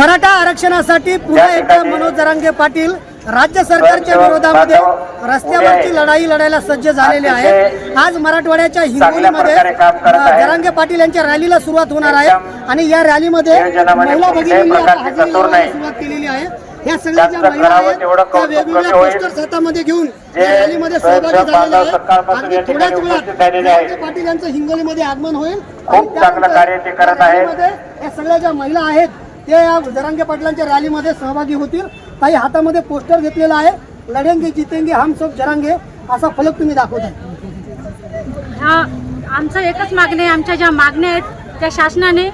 मराठा आरक्षणासाठी पुन्हा एकदा मनोज जरांगे पाटील राज्य सरकारच्या विरोधामध्ये रस्त्यावरची लढाई लढायला सज्ज झालेले आहेत आज मराठवाड्याच्या हिंगोलीमध्ये. जरांगे पाटील यांच्या रॅलीला सुरुवात होणार आहे आणि या रॅलीमध्ये महिला भगिनींनी. सुरुवात केलेली आहे या सगळ्या ज्या महिला आहेत त्या वेगवेगळ्या. पोस्टर्स हातामध्ये घेऊन या रॅलीमध्ये सहभागी झालेले आहेत अगदी या थोड्याच वेळात. जरांगे पाटील यांचं हिंगोलीमध्ये आगमन होईल आणि त्यानंतर या सगळ्या ज्या महिला आहेत ते या जरांगे पाटलांच्या रॅलीमध्ये सहभागी होतील. काही हातामध्ये पोस्टर घेतलेला आहे. लढेंगे जितेंगे हम सब जरांगे असा फलक तुम्ही दाखवत आहे आमचं एकच मागणी आहे. आमच्या ज्या मागण्या आहेत त्या शासनाने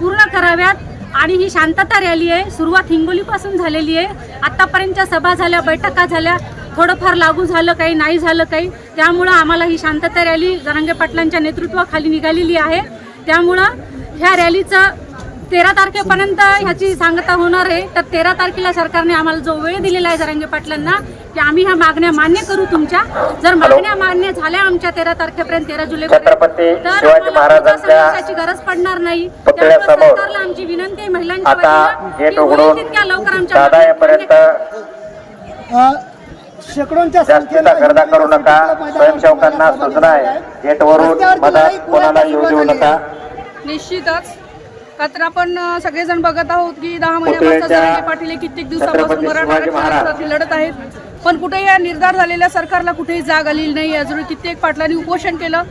पूर्ण कराव्यात. आणि ही शांतता रॅली आहे. सुरुवात हिंगोलीपासून झालेली आहे. आत्तापर्यंतच्या सभा झाल्या बैठका झाल्या. थोडंफार लागू झालं काही नाही झालं काही. त्यामुळं आम्हाला ही शांतता रॅली जरांगे पाटलांच्या नेतृत्वाखाली निघालेली आहे. त्यामुळं ह्या रॅलीचं तेरा तारखेपर्यंत ह्याची सांगता होणार आहे. तर तेरा तारखेला सरकारने आम्हाला जो वेळ दिलेला आहे जरांगे पाटलांना की आम्ही ह्या मागण्या मान्य करू तुमच्या. जर मागण्या मान्य झाल्या आमच्या तेरा तारखेपर्यंत तेरा जुलै छत्रपती शिवाजी महाराजांच्या गरज पडणार नाही. त्यामुळे सरकारला आमची विनंती आहे महिलांच्या तितक्या लवकर आमच्या शेकडोंच्या गर्दा करू नका. स्वयंसेवकांना सूचना आहे. गेटवरून मदत कोणाला येऊ देऊ नका. आहे. निश्चितच. का तर आपण सगळेजण बघत आहोत की दहा महिन्यापासून जरांगे पाटील हे कित्येक दिवसापासून मराठा. आरक्षणासाठी लढत आहेत. पण कुठेही या निर्धार झालेल्या सरकारला कुठेही जाग आलेली नाही. अजून कित्येक पाटलांनी उपोषण केलं.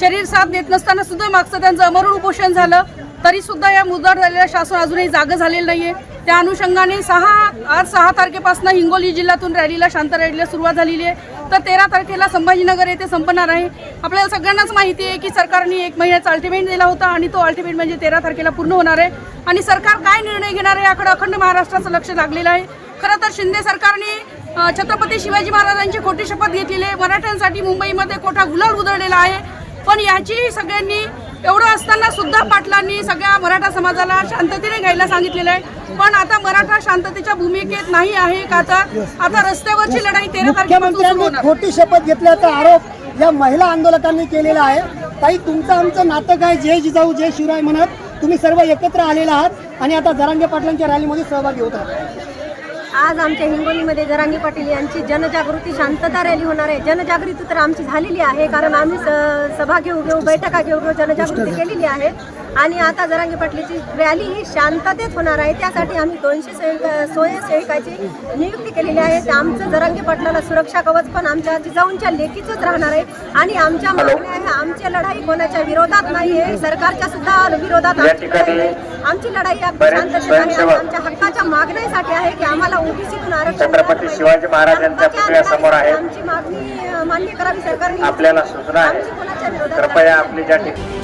शरीर साथ देत नसताना सुद्धा मागचं त्यांचं अमरून उपोषण झालं. तरी सुद्धा या मुद्दार झालेल्या शासन अजूनही जागं झालेलं नाहीये. त्या अनुषंगाने सहा आज सहा तारखेपासून हिंगोली जिल्ह्यातून रॅलीला शांत रॅलीला सुरुवात झालेली आहे. तर तेरा तारखेला संभाजीनगर येथे संपणार आहे. आपल्याला सगळ्यांनाच माहिती आहे की सरकारने एक महिन्याचा अल्टिमेट दिला होता आणि तो अल्टिमेट म्हणजे तेरा तारखेला पूर्ण होणार आहे. आणि सरकार काय निर्णय घेणार आहे याकडे अखंड महाराष्ट्राचं लक्ष लागलेलं आहे. खरं तर शिंदे सरकारने छत्रपती शिवाजी महाराजांची खोटी शपथ घेतलेली आहे. मराठ्यांसाठी मुंबईमध्ये कोठा गुलाल उधळलेला आहे. पण याची सगळ्यांनी एवढं असतं सुद्धा पाटलांनी सगळ्या मराठा समाजाला शांततेने घ्यायला सांगितलेलं आहे. पण आता मराठा शांततेच्या भूमिकेत नाही आहे का आता आता रस्त्यावरची लढाई तेरा होणार. खोटी शपथ घेतल्याचा आरोप या महिला आंदोलकांनी केलेला आहे. ताई तुमचं आमचं नातं काय? जय जिजाऊ जय शिवराय म्हणत तुम्ही सर्व एकत्र आलेला आहात आणि आता जरांगे पाटलांच्या रॅलीमध्ये सहभागी होत आहात. आज आमच्या हिंगोलीमध्ये जरांगी पाटील यांची जनजागृती शांतता रॅली होणार आहे. जनजागृती तर आमची झालेली आहे कारण आम्ही स- सभा घेऊ घेऊ बैठका घेऊ घेऊ जनजागृती केलेली आहे. आणि आता जरांगी पाटलीची रॅली ही शांततेत होणार आहे त्यासाठी आम्ही दोनशे सेविक स्वयंसेविकाची नियुक्ती केलेली आहे आमचं जरांगी पाटलाला सुरक्षा कवच पण आमच्या जिजाऊंच्या लेखीचंच राहणार आहे आणि आमच्या मागण्या आहे आमची लढाई कोणाच्या विरोधात नाही आहे सरकारच्या सुद्धा विरोधात आमची लढाई नाही. आमची लढाई शांततेत आहे आमच्या हक्काच्या मागण्यासाठी आहे की आम्हाला ओबीसीतून आरक्षण शिवाजी महाराजांच्या. पुतळ्यासमोर आहे. आमची मागणी मान्य करावी सरकारने आपल्याला सूचना आहे कृपया. आपली ज्या ठिकाणी